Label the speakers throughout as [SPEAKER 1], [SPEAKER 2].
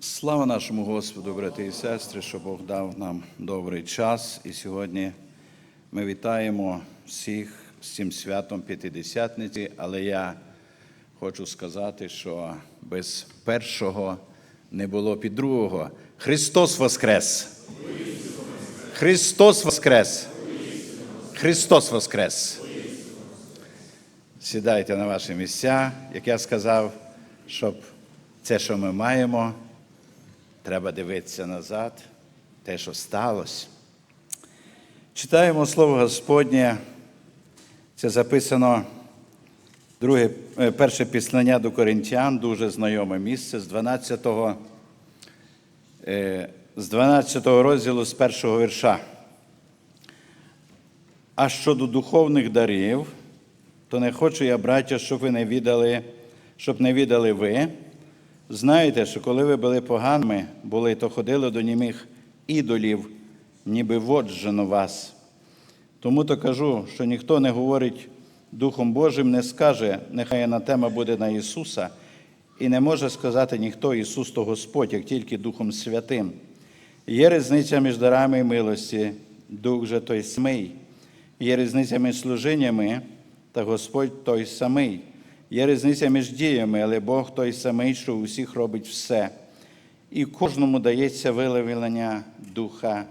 [SPEAKER 1] Слава нашому Господу, брати і сестри, що Бог дав нам добрий час. І сьогодні ми вітаємо всіх з цим святом П'ятидесятниці, але я хочу сказати, що без першого не було під другого. Христос Воскрес! Христос Воскрес! Христос Воскрес! Сідайте на ваші місця, як я сказав, щоб це, що ми маємо, треба дивитися назад, те, що сталося. Читаємо Слово Господнє. Це записано друге, е, перше післання до Коринтян, дуже знайоме місце з 12, е, з 12 розділу з першого вірша. А щодо духовних дарів, то не хочу я, браття, щоб ви не віддали, щоб не віддали ви. Знаєте, що коли ви були поганими, були, то ходили до німих ідолів, ніби воджено вас. Тому то кажу, що ніхто не говорить Духом Божим, не скаже, нехай анатема буде на Ісуса, і не може сказати ніхто Ісус то Господь, як тільки Духом Святим. Є різниця між дарами і милості, Дух же той самий. Є різниця між служіннями, та Господь той самий. Є різниця між діями, але Бог той самий, що у всіх робить все. І кожному дається виявлення Духа,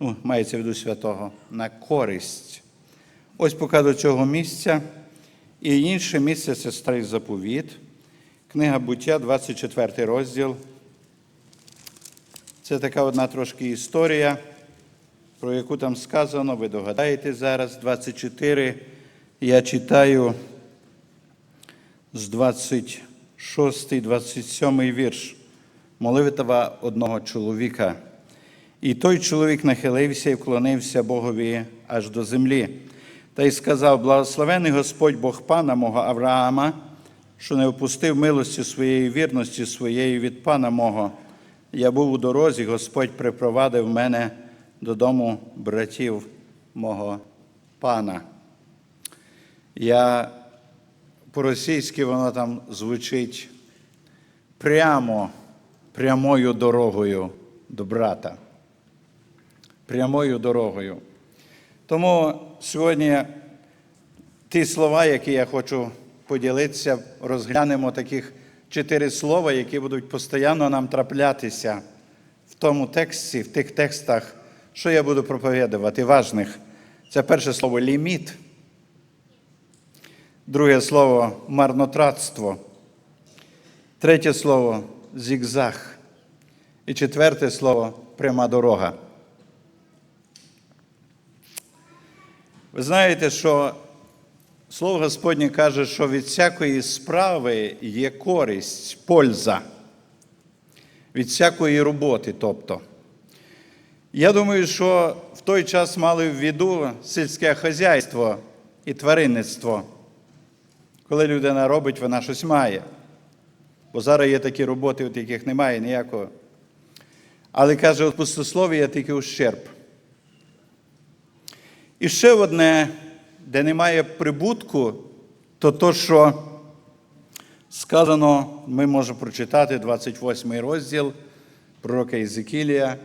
[SPEAKER 1] ну, мається в виду святого, на користь. Ось поки до цього місця. І інше місце це старий заповіт. Книга буття, 24 розділ. Це така одна трошки історія, про яку там сказано, ви догадаєте зараз, 24. Я читаю з 26, 27 вірш. Молитва одного чоловіка. І той чоловік нахилився і вклонився Богові аж до землі. Та й сказав: Благословений Господь Бог пана мого Авраама, що не впустив милості своєї вірності своєї від пана мого. Я був у дорозі, Господь припровадив мене додому братів мого пана. Я по-російськи воно там звучить прямо, прямою дорогою до брата. Прямою дорогою. Тому сьогодні ті слова, які я хочу поділитися, розглянемо таких чотири слова, які будуть постійно нам траплятися в тому тексті, в тих текстах, що я буду проповідувати, важних. Це перше слово ліміт. Друге слово марнотратство. Третє слово зігзаг. І четверте слово пряма дорога. Ви знаєте, що Слово Господнє каже, що від всякої справи є користь, польза. Від всякої роботи, тобто. Я думаю, що в той час мали в виду сільське хазяйство і тваринництво. Коли людина робить, вона щось має. Бо зараз є такі роботи, от яких немає ніякого. Але каже, от є тільки ущерб. І ще одне, де немає прибутку, то то, що сказано, ми можемо прочитати 28 розділ пророка Єзекілія,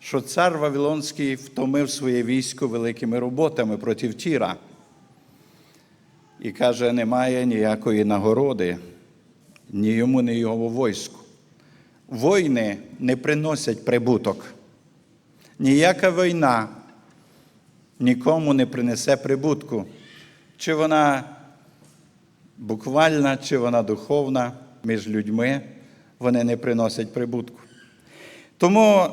[SPEAKER 1] що цар Вавилонський втомив своє військо великими роботами проти Тіра. І каже, немає ніякої нагороди, ні йому, ні його войску. Війни не приносять прибуток. Ніяка війна нікому не принесе прибутку. Чи вона буквальна, чи вона духовна між людьми, вони не приносять прибутку. Тому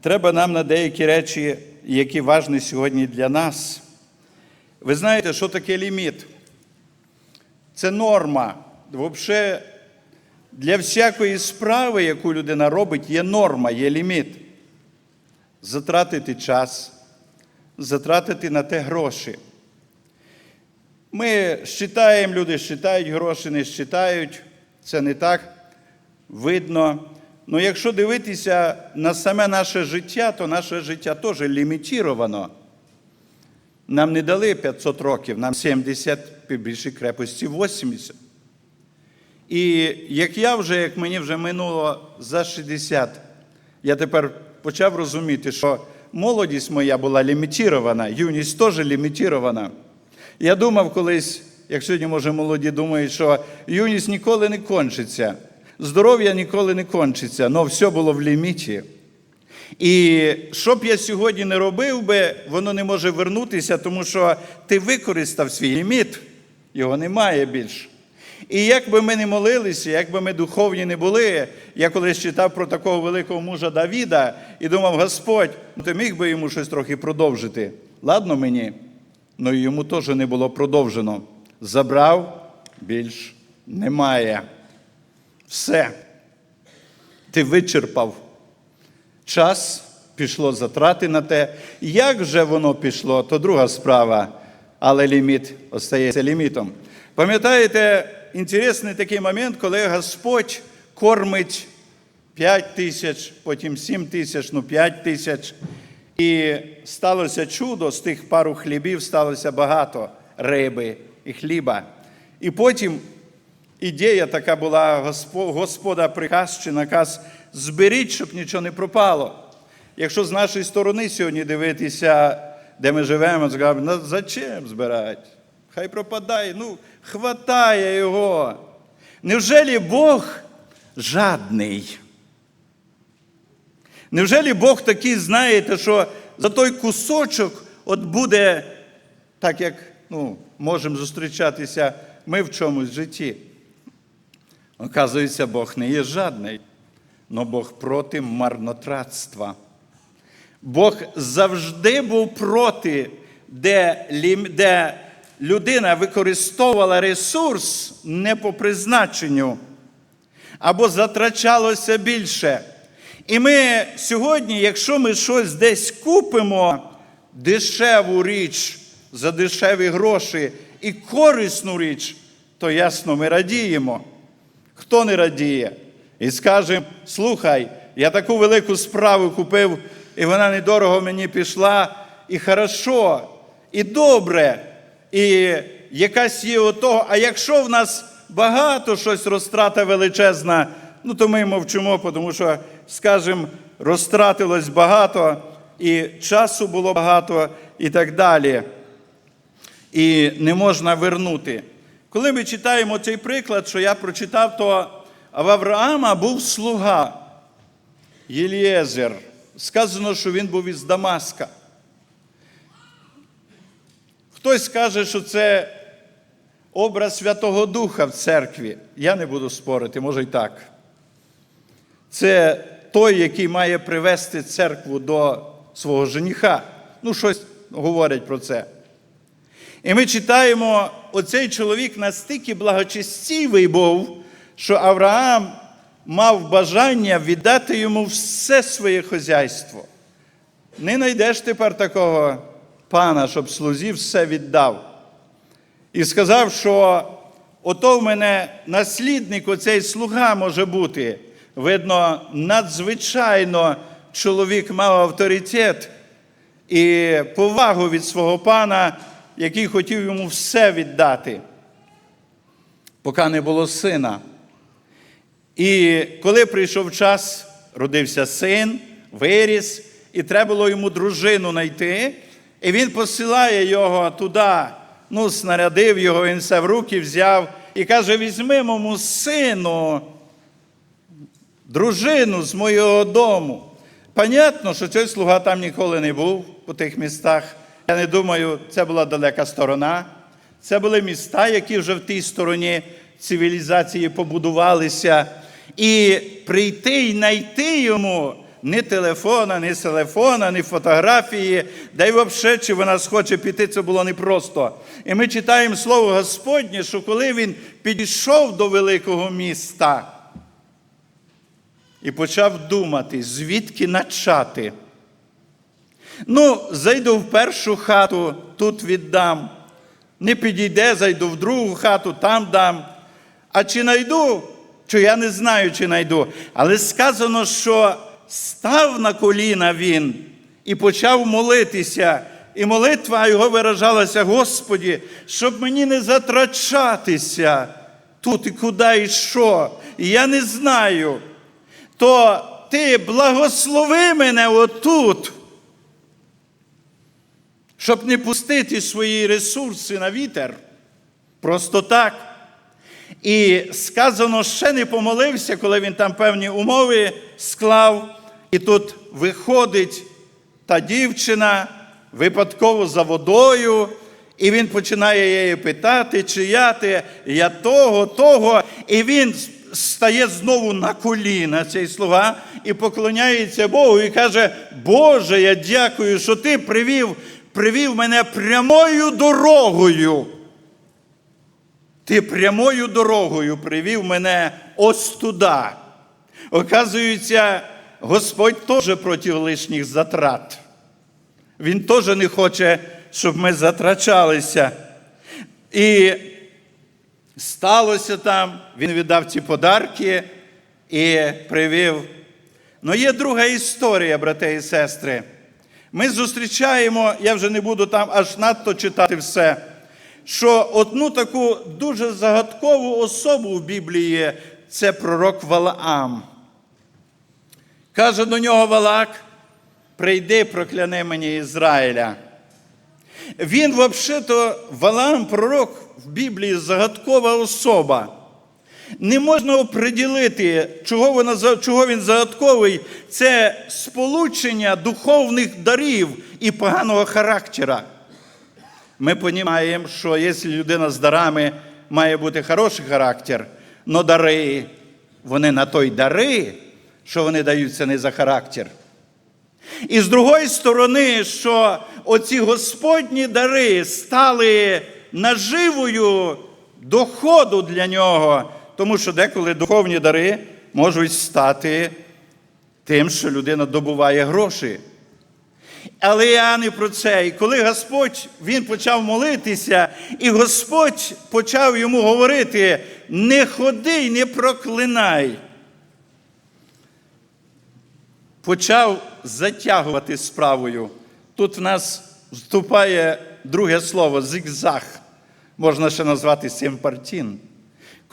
[SPEAKER 1] треба нам на деякі речі, які важні сьогодні для нас. Ви знаєте, що таке ліміт? Це норма. Взагалі, для всякої справи, яку людина робить, є норма, є ліміт. Затратити час, затратити на те гроші. Ми считаємо, люди считають гроші, не считають. Це не так видно. Ну, якщо дивитися на саме наше життя, то наше життя теж лімітіровано. Нам не дали 500 років, нам 70 більше крепості 80. І як я вже, як мені вже минуло за 60, я тепер почав розуміти, що молодість моя була лімітірована, юність теж лімітірована. Я думав колись, як сьогодні, може, молоді думають, що юність ніколи не кончиться, здоров'я ніколи не кончиться, але все було в ліміті. І що б я сьогодні не робив би, воно не може вернутися, тому що ти використав свій ліміт, його немає більше. І як би ми не молилися, як би ми духовні не були, я колись читав про такого великого мужа Давіда і думав, Господь, ну ти міг би йому щось трохи продовжити. Ладно мені, але йому теж не було продовжено. Забрав, більш немає. Все. Ти вичерпав. Час пішло затрати на те. Як вже воно пішло, то друга справа, але ліміт остається лімітом. Пам'ятаєте, інтересний такий момент, коли Господь кормить 5 тисяч, потім 7 тисяч, ну 5 тисяч. І сталося чудо, з тих пару хлібів сталося багато риби і хліба. І потім ідея така була Госпо- Господа приказ чи наказ зберіть, щоб нічого не пропало. Якщо з нашої сторони сьогодні дивитися, де ми живемо, скажемо, ну зачем збирати? Хай пропадає, ну, хватає його. Невже Бог жадний? Невже Бог такий, знаєте, що за той кусочок от буде, так як ну, можемо зустрічатися ми в чомусь житті? Оказується, Бог не є жадний, але Бог проти марнотратства. Бог завжди був проти, де, де людина використовувала ресурс не по призначенню або затрачалося більше. І ми сьогодні, якщо ми щось десь купимо, дешеву річ за дешеві гроші і корисну річ, то ясно, ми радіємо. Хто не радіє? І скаже, слухай, я таку велику справу купив, і вона недорого мені пішла, і хорошо, і добре, і якась є отого. А якщо в нас багато щось розтрата величезна, ну то ми мовчимо, тому що, скажімо, розтратилось багато, і часу було багато, і так далі. І не можна вернути. Коли ми читаємо цей приклад, що я прочитав, то в Авраама був слуга Єлієзер. Сказано, що він був із Дамаска. Хтось каже, що це образ Святого Духа в церкві. Я не буду спорити, може й так. Це той, який має привести церкву до свого жениха. Ну, щось говорять про це. І ми читаємо, оцей чоловік настільки благочестивий був, що Авраам мав бажання віддати йому все своє хозяйство. Не знайдеш тепер такого пана, щоб слузі все віддав. І сказав, що ото в мене наслідник, оцей слуга може бути. Видно, надзвичайно чоловік мав авторитет і повагу від свого пана, який хотів йому все віддати, поки не було сина. І коли прийшов час, родився син, виріс, і треба було йому дружину знайти, і він посилає його туди, ну, снарядив його, він все в руки взяв і каже: візьми моєму сину, дружину з моєго дому. Понятно, що цей слуга там ніколи не був у тих містах. Я не думаю, це була далека сторона. Це були міста, які вже в тій стороні цивілізації побудувалися. І прийти і знайти йому ні телефона, ні телефона, ні фотографії, да й взагалі, чи вона схоче піти, це було непросто. І ми читаємо слово Господнє, що коли він підійшов до великого міста і почав думати, звідки начати. Ну, зайду в першу хату, тут віддам. Не підійде, зайду в другу хату, там дам. А чи найду? Чи я не знаю, чи найду. Але сказано, що став на коліна він і почав молитися. І молитва його виражалася, Господі, щоб мені не затрачатися тут і куди і що, і я не знаю, то ти благослови мене отут, щоб не пустити свої ресурси на вітер. Просто так. І сказано, ще не помолився, коли він там певні умови склав, і тут виходить та дівчина випадково за водою, і він починає її питати, чи я ти, я того, того. І він стає знову на коліна, цей слуга, і поклоняється Богу, і каже: Боже, я дякую, що ти привів, привів мене прямою дорогою. Ти прямою дорогою привів мене ось туди. Оказується, Господь теж проти лишніх затрат. Він теж не хоче, щоб ми затрачалися. І сталося там, він віддав ці подарки і привів. Ну, є друга історія, брати і сестри. Ми зустрічаємо, я вже не буду там аж надто читати все, що одну таку дуже загадкову особу в Біблії це пророк Валаам. Каже до нього Валак: прийди, прокляни мені Ізраїля. Він, взагалі-то, Валаам, пророк в Біблії загадкова особа. Не можна оприділити, чого, вона, чого він загадковий. Це сполучення духовних дарів і поганого характера. Ми розуміємо, що якщо людина з дарами має бути хороший характер, але дари, вони на той дари, що вони даються не за характер. І з другої сторони, що оці Господні дари стали наживою доходу для нього, тому що деколи духовні дари можуть стати тим, що людина добуває гроші. Але я не про це. І коли Господь він почав молитися, і Господь почав йому говорити: не ходи й не проклинай. Почав затягувати справою. Тут в нас вступає друге слово зигзаг. Можна ще назвати симпартін.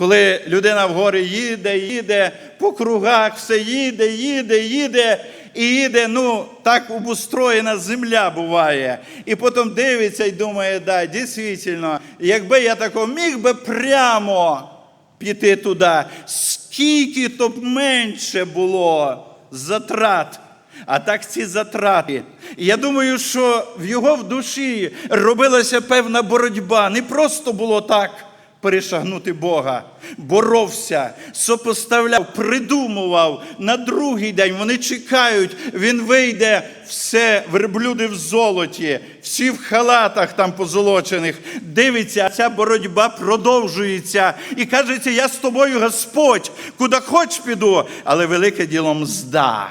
[SPEAKER 1] Коли людина вгорі їде, їде, по кругах все їде, їде, їде, і їде, ну, так обустроєна земля буває. І потім дивиться і думає, да, дійсно, якби я тако міг би прямо піти туди, скільки то б менше було затрат. А так ці затрати. І я думаю, що в його в душі робилася певна боротьба. Не просто було так перешагнути Бога. Боровся, сопоставляв, придумував на другий день. Вони чекають, він вийде, все, верблюди в золоті, всі в халатах там позолочених. Дивиться, ця боротьба продовжується. І кажеться, я з тобою, Господь, куди хоч піду, але велике діло мзда.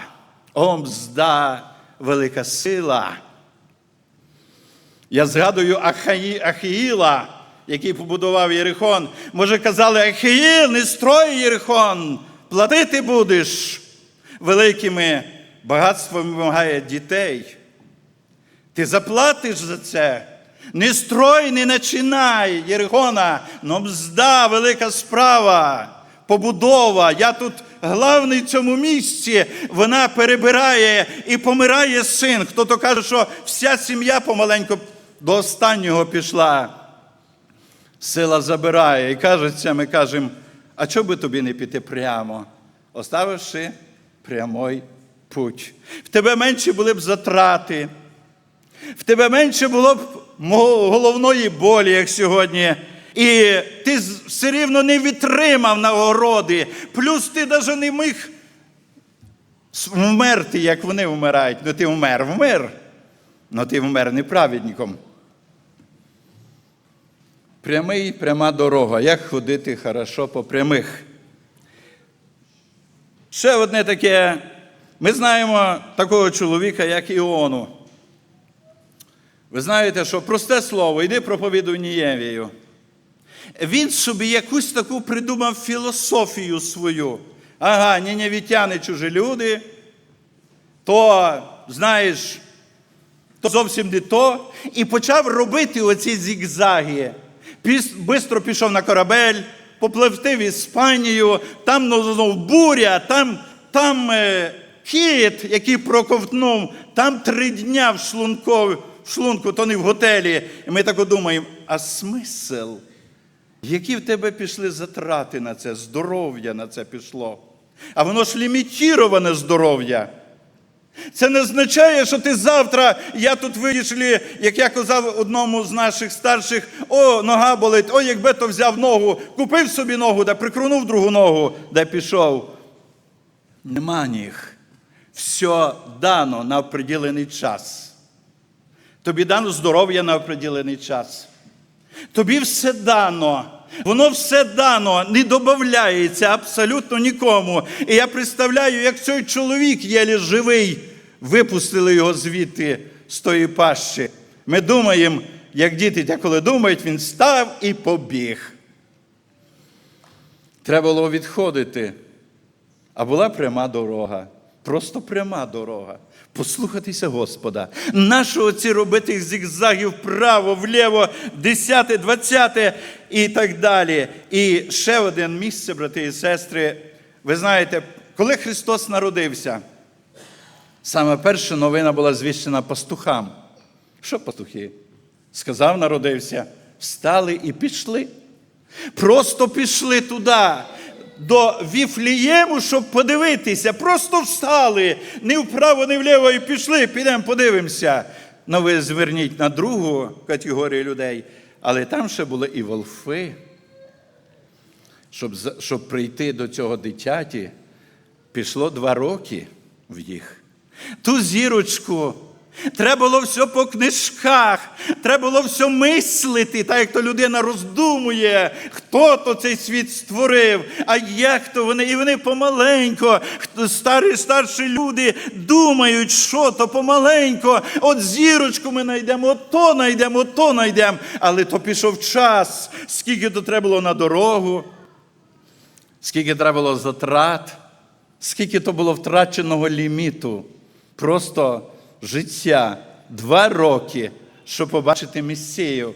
[SPEAKER 1] О, мзда, велика сила. Я згадую Ахаї, Ахіїла, який побудував Єрихон. Може, казали, Ахіїл, не строй Єрихон, платити будеш великими багатствами вимагає дітей. Ти заплатиш за це. Не строй, не починай, Єрихона, но мзда, велика справа, побудова. Я тут главний в цьому місці. Вона перебирає і помирає син. Хто-то каже, що вся сім'я помаленьку до останнього пішла. Сила забирає. І кажеться, ми кажемо, а чого би тобі не піти прямо, оставивши прямий путь. В тебе менше були б затрати. В тебе менше було б головної болі, як сьогодні. І ти все рівно не відтримав нагороди. Плюс ти навіть не міг вмерти, як вони вмирають. Ну ти вмер, вмер. Ну ти вмер неправедником. Прямий, пряма дорога. Як ходити хорошо по прямих? Ще одне таке. Ми знаємо такого чоловіка, як Іону. Ви знаєте, що просте слово, йди проповідуй Нієвію. Він собі якусь таку придумав філософію свою. Ага, нінявітяни чужі люди, то, знаєш, то зовсім не то. І почав робити оці зігзаги. Піс, бистро пішов на корабель, попливти в Іспанію, там ну, знов буря, там, там е, кіт, який проковтнув, там три дня в шлунку, в шлунку, то не в готелі. І ми так думаємо, а смисл? Які в тебе пішли затрати на це, здоров'я на це пішло? А воно ж лімітіроване здоров'я. Це не означає, що ти завтра, я тут вирішили, як я казав одному з наших старших, о, нога болить, о, якби то взяв ногу, купив собі ногу, да прикрунув другу ногу, да пішов. Нема ніг. Все дано на определений час. Тобі дано здоров'я на определений час. Тобі все дано. Воно все дано, не додається абсолютно нікому. І я представляю, як цей чоловік єлі живий, випустили його звідти з тої пащі. Ми думаємо, як діти коли думають, він став і побіг. Треба було відходити. А була пряма дорога. Просто пряма дорога. Послухатися Господа. Нащо ці робити зігзагів вправо, вліво, десяте, двадцяте і так далі. І ще одне місце, брати і сестри. Ви знаєте, коли Христос народився, саме перша новина була звіщена пастухам. Що пастухи? Сказав, народився, встали і пішли. Просто пішли туди, до Віфлієму, щоб подивитися. Просто встали, ні вправо, ні вліво, і пішли, підемо подивимося. Ну, ви зверніть на другу категорію людей, але там ще були і волфи. Щоб, щоб прийти до цього дитяті, пішло два роки в їх. Ту зірочку. Треба було все по книжках, треба було все мислити, так як то людина роздумує, хто то цей світ створив, а як то вони, і вони помаленько, старі, старші люди думають, що то помаленько, от зірочку ми знайдемо, от то знайдемо, от то знайдемо. Але то пішов час, скільки то треба було на дорогу, скільки треба було затрат, скільки то було втраченого ліміту. Просто життя два роки, щоб побачити Месію.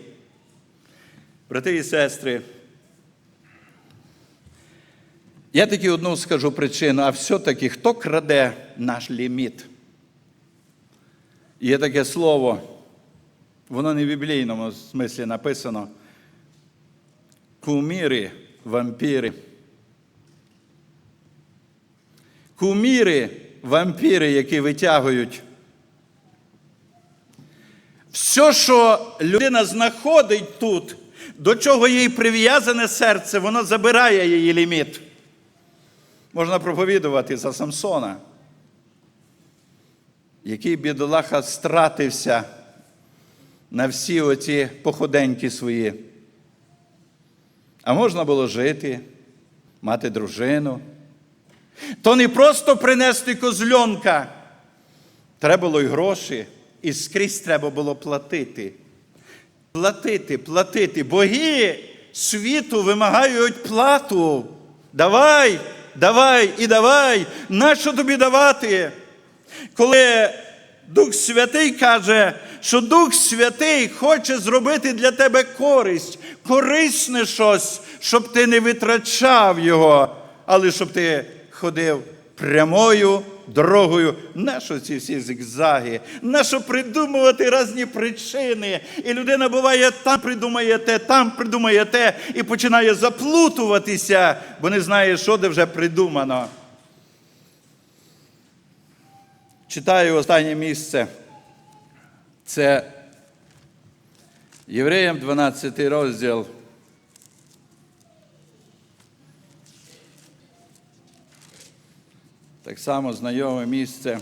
[SPEAKER 1] Брати і сестри, я таки одну скажу причину, а все-таки хто краде наш ліміт? Є таке слово, воно не в біблійному смислі написано. Куміри, вампіри. Куміри, вампіри, які витягують. Все, що людина знаходить тут, до чого їй прив'язане серце, воно забирає її ліміт. Можна проповідувати за Самсона, який бідолаха стратився на всі оці походеньки свої. А можна було жити, мати дружину. То не просто принести козльонка. Треба було й гроші, і скрізь треба було платити. Платити, платити. Боги світу вимагають плату. Давай, давай і давай. Нащо тобі давати? Коли Дух Святий каже, що Дух Святий хоче зробити для тебе користь, корисне щось, щоб ти не витрачав його, але щоб ти ходив прямою дорогою. Нащо ці всі зигзаги? Нащо придумувати різні причини? І людина буває там придумає те, там придумає те, і починає заплутуватися, бо не знає, що де вже придумано. Читаю останнє місце. Це Євреям 12 розділ. Так само знайоме місце.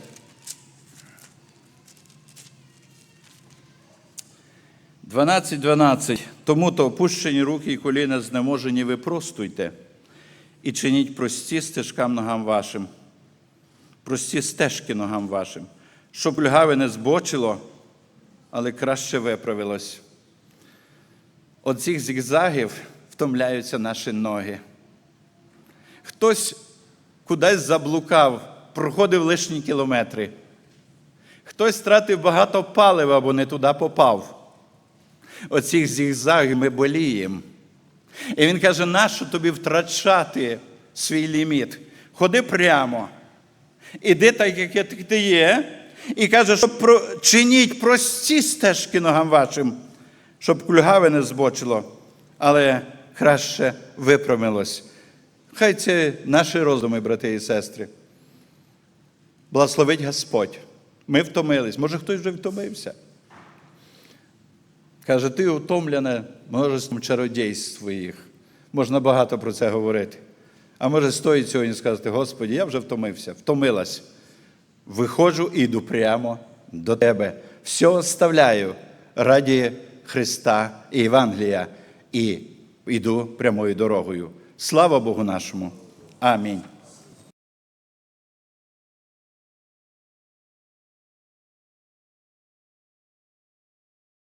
[SPEAKER 1] Дванадцять, дванадцять. Тому то опущені руки і коліна знеможені ви простуйте і чиніть прості стежкам ногам вашим прості стежки ногам вашим, щоб лягаве не збочило, але краще виправилось. От цих зігзагів втомляються наші ноги. Хтось кудись заблукав, проходив лишні кілометри. Хтось втратив багато палива, бо не туди попав. Оцих зігзагів ми боліємо. І він каже: нащо тобі втрачати свій ліміт? Ходи прямо. Іди так, як ти є, і каже, що про... чиніть прості стежки ногам вашим, щоб кульгаве не збочило, але краще випрямилось. Хай це наші роздуми, брати і сестри. Благословить Господь. Ми втомились. Може, хтось вже втомився. Каже, ти утомлене множеством чародійств своїх. Можна багато про це говорити. А може, стоїть сьогодні сказати, Господі, я вже втомився, втомилась. Виходжу і йду прямо до Тебе. Все оставляю раді Христа і Євангелія і йду прямою дорогою. Слава Богу нашому. Амінь.